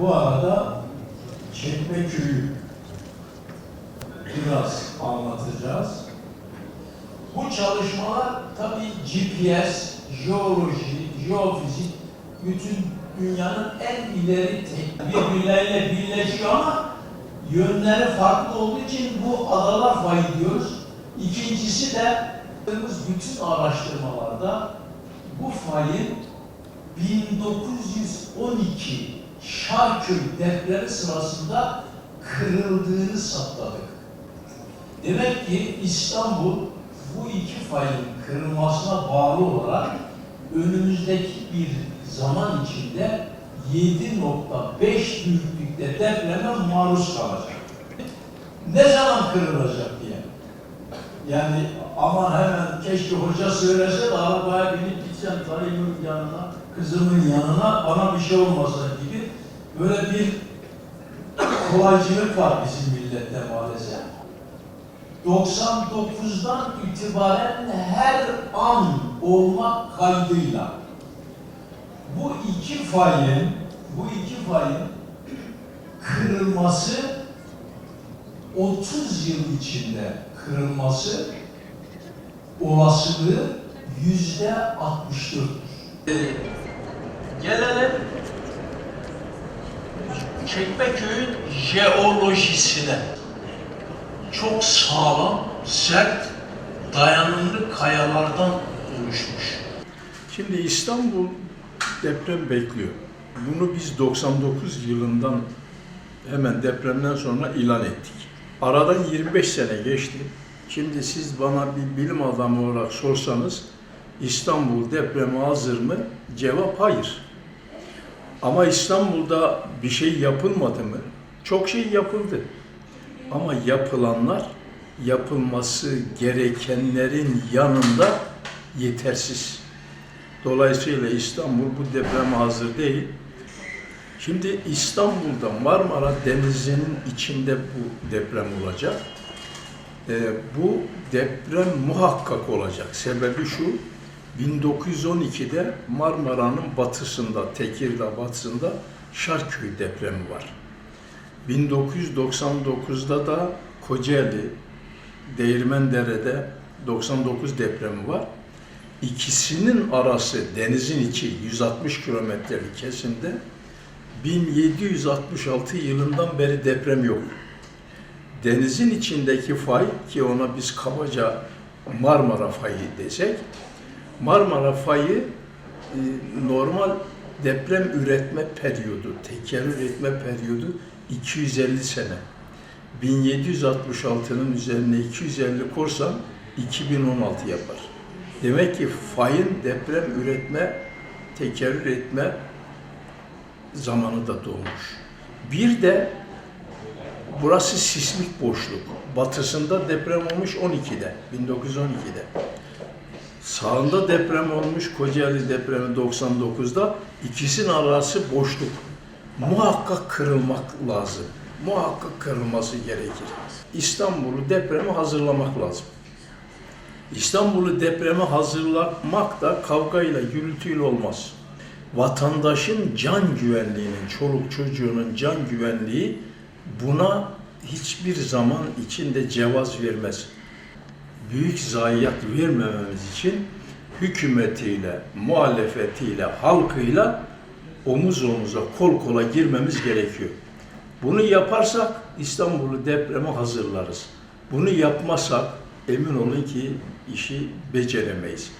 bu arada Çekmeköy'ü biraz anlatacağız. Bu çalışmalar tabii GPS, jeoloji, jeofizik, bütün dünyanın en ileri birbirleriyle birleşiyor ama yönleri farklı olduğu için bu adalar fayı diyoruz. İkincisi de bütün araştırmalarda bu fayın 1912 Şarköy depremi sırasında kırıldığını saptadık. Demek ki İstanbul bu iki fayın kırılmasına bağlı olarak önümüzdeki bir zaman içinde 7.5 büyüklükte depreme maruz kalacak. Ne zaman kırılacak diye. Yani ama hemen keşke hoca söylese de arabaya binip gideceğim dayımın yanına, kızımın yanına bana bir şey olmasa gibi böyle bir kolaycılık var bizim millette maalesef. 99'dan itibaren her an olmak kaydıyla bu iki fayın bu iki fayın kırılması 30 yıl içinde kırılması olasılığı yüzde 64'tür. Gelelim Çekmeköy'ün jeolojisine. Çok sağlam, sert, dayanımlı kayalardan oluşmuş. Şimdi İstanbul deprem bekliyor. Bunu biz 99 yılından hemen depremden sonra ilan ettik. Aradan 25 sene geçti. Şimdi siz bana bir bilim adamı olarak sorsanız İstanbul depreme hazır mı? Cevap hayır. Ama İstanbul'da bir şey yapılmadı mı? Çok şey yapıldı. Ama yapılanlar yapılması gerekenlerin yanında yetersiz. Dolayısıyla İstanbul bu depreme hazır değil. Şimdi İstanbul'da Marmara Denizi'nin içinde bu deprem olacak. Ee, bu deprem muhakkak olacak. Sebebi şu, 1912'de Marmara'nın batısında, Tekirdağ batısında Şarköy depremi var. 1999'da da Kocaeli, Değirmendere'de 99 depremi var. İkisinin arası denizin içi 160 kilometrelik kesimde 1766 yılından beri deprem yok. Denizin içindeki fay ki ona biz kabaca Marmara fayı desek, Marmara fayı e, normal deprem üretme periyodu, tekerrür üretme periyodu 250 sene. 1766'nın üzerine 250 korsan 2016 yapar. Demek ki fayın deprem üretme, tekerrür etme zamanı da doğmuş. Bir de burası sismik boşluk. Batısında deprem olmuş 12'de, 1912'de. Sağında deprem olmuş Kocaeli depremi 99'da. İkisinin arası boşluk. Muhakkak kırılmak lazım. Muhakkak kırılması gerekir. İstanbul'u depreme hazırlamak lazım. İstanbul'u depreme hazırlamak da kavgayla, gürültüyle olmaz. Vatandaşın can güvenliğinin, çoluk çocuğunun can güvenliği buna hiçbir zaman içinde cevaz vermez. Büyük zayiat vermememiz için hükümetiyle, muhalefetiyle, halkıyla omuz omuza, kol kola girmemiz gerekiyor. Bunu yaparsak İstanbul'u depreme hazırlarız. Bunu yapmasak emin olun ki işi beceremeyiz.